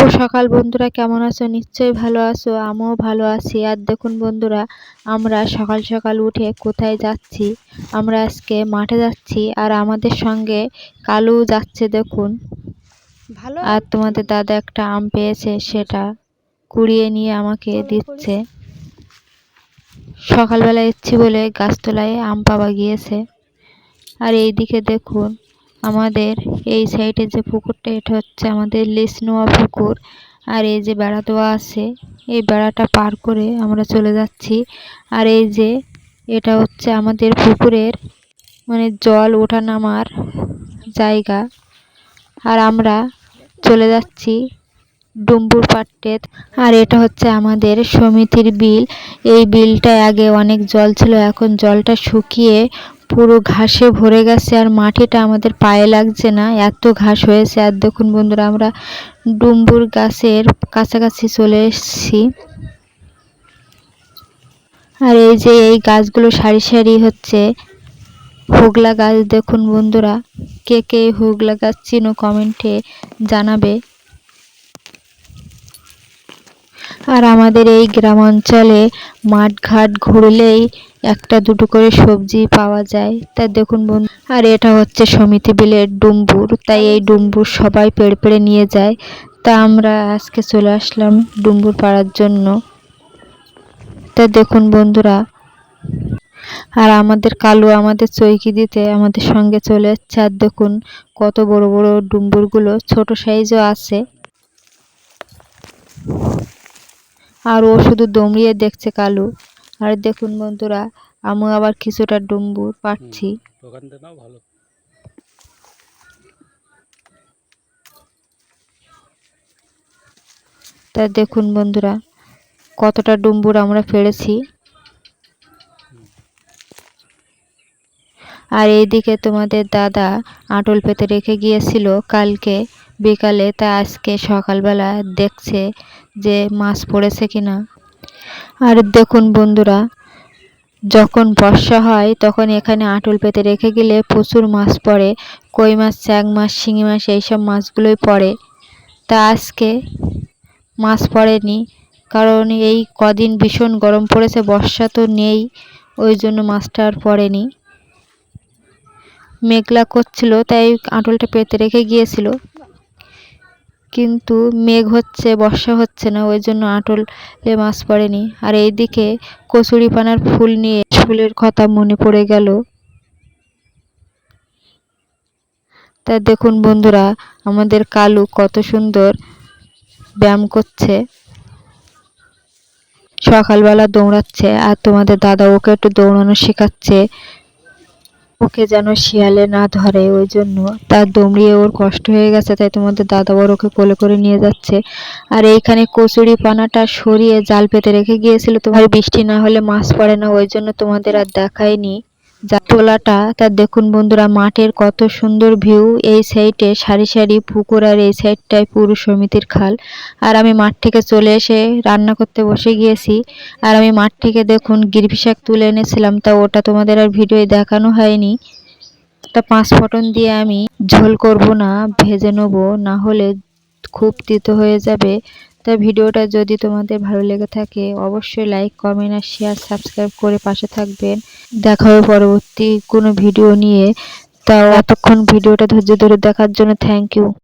শুভ সকাল বন্ধুরা কেমন আছো? নিশ্চয়ই ভালো আছো আমিও ভালো আছি। আর দেখুন বন্ধুরা আমরা সকাল সকাল উঠে কোথায় যাচ্ছি? আমরা আজকে মাঠে যাচ্ছি আর আমাদের সঙ্গে কালু যাচ্ছে দেখুন। ভালো আর তোমাদের দাদা একটা আম পেয়েছে সেটা কুড়িয়ে নিয়ে আমাকে দিচ্ছে। সকালবেলা এসছি বলে গাছতলায় আম পাওয়া গিয়েছে। আর এইদিকে দেখুন আমাদের এই সাইডে যে পুকুরটা, এটা হচ্ছে আমাদের লিস নেওয়া পুকুর। আর এই যে বেড়া দেওয়া আছে, এই বেড়াটা পার করে আমরা চলে যাচ্ছি। আর এই যে, এটা হচ্ছে আমাদের পুকুরের মানে জল ওঠা নামার জায়গা। আর আমরা চলে যাচ্ছি ডুম্বুর পাট্টে আর এটা হচ্ছে আমাদের সমিতির বিল। এই বিলটায় আগে অনেক জল ছিল, এখন জলটা শুকিয়ে পুরো ঘাসে ভরে গেছে আর মাটিটা আমাদের পায়ে লাগছে না। এত ঘাস হয়েছে আর দেখুন বন্ধুরা, আমরা ডুম্বুর গাছের কাছাকাছি চলে এসেছি। আর এই যে এই গাছগুলো সারি সারি হচ্ছে, হোগলা গাছ দেখুন বন্ধুরা, কে কে হোগলা গাছ চিনো কমেন্টে জানাবে। আর আমাদের এই গ্রাম অঞ্চলে মাঠঘাট ঘুরলেই একটা দুটো করে সবজি পাওয়া যায়। তা দেখুন বন্ধু, আর এটা হচ্ছে সমিতি বিলের ডুম্বুর, তাই এই ডুম্বুর সবাই পেড়ে পেড়ে নিয়ে যায়। তা আমরা আজকে চলে আসলাম ডুম্বুর পাড়ার জন্য। তা দেখুন বন্ধুরা, আর আমাদের কালু আমাদের চৈকি দিতে আমাদের সঙ্গে চলে যাচ্ছে আর দেখুন কত বড় বড় ডুম্বুরগুলো, ছোট সাইজও আছে। আর ও শুধু দমড়িয়ে দেখছে কালু। আর দেখুন বন্ধুরা আমি আবার কিছুটা ডুম্বুর পাচ্ছি ভালো। তা দেখুন বন্ধুরা কতটা ডুম্বুর আমরা পেরেছি আর এইদিকে তোমাদের দাদা আটল পেতে রেখে গিয়েছিল কালকে। বিকালে তা আজকে সকালবেলা দেখছে যে মাছ পড়েছে কিনা আর দেখুন বন্ধুরা, যখন বর্ষা হয় তখন এখানে আটল পেতে রেখে গেলে প্রচুর মাছ পড়ে, কই মাছ, চ্যাং মাছ, শিঙি মাছ, এইসব মাছগুলোই পড়ে। তা আজকে মাছ পড়েনি, কারণ এই কদিন ভীষণ গরম পড়েছে, বর্ষা তো নেই, ওই জন্য মাছটা আর পড়েনি। মেঘলা করছিল, তাই আঁটলটা পেতে রেখে গিয়েছিল। কিন্তু মেঘ হচ্ছে, বর্ষা হচ্ছে না, ওই জন্য আঁটলে মাছ পড়েনি। আর এইদিকে কচুরিপানার ফুল নিয়ে ফুলের কথা মনে পড়ে গেল। তা দেখুন বন্ধুরা, আমাদের কালু কত সুন্দর ব্যায়াম করছে। সকালবেলা দৌড়াচ্ছে, আর তোমাদের দাদা ওকে একটু দৌড়ানো শেখাচ্ছে। ওকে যেন শিয়ালে না ধরে, ওই জন্য তার দমড়িয়ে ওর কষ্ট হয়ে গেছে, তাই তোমাদের দাদা বড় ওকে কোলে করে নিয়ে যাচ্ছে। আর এইখানে কচুরি পানাটা সরিয়ে জাল পেতে রেখে গিয়েছিল, তোমার বৃষ্টি না হলে মাছ পড়ে না, ওই জন্য তোমাদের আর দেখায়নি। তোলাটা তা দেখুন বন্ধুরা, মাঠের কত সুন্দর ভিউ। এই সাইডে সারি সারি পুকুর আর এই সাইডটায় পুরো সমিতির খাল। আর আমি মাঠ থেকে চলে এসে রান্না করতে বসে গিয়েছি। আর আমি মাঠ থেকে দেখুন গিরভি শাক তুলে এনেছিলাম, তা ওটা তোমাদের আর ভিডিওয়ে দেখানো হয়নি। তা পাঁচ ফোটন দিয়ে আমি ঝোল করব না, ভেজে নেব, না হলে খুব তিতো হয়ে যাবে। তা ভিডিওটা যদি তোমাদের ভালো লেগে থাকে, অবশ্যই লাইক কমেন্ট আর শেয়ার সাবস্ক্রাইব করে পাশে থাকবেন। দেখা হবে পরবর্তী কোনো ভিডিও নিয়ে। তা এতক্ষণ ভিডিওটা ধৈর্য ধরে দেখার জন্য থ্যাংক ইউ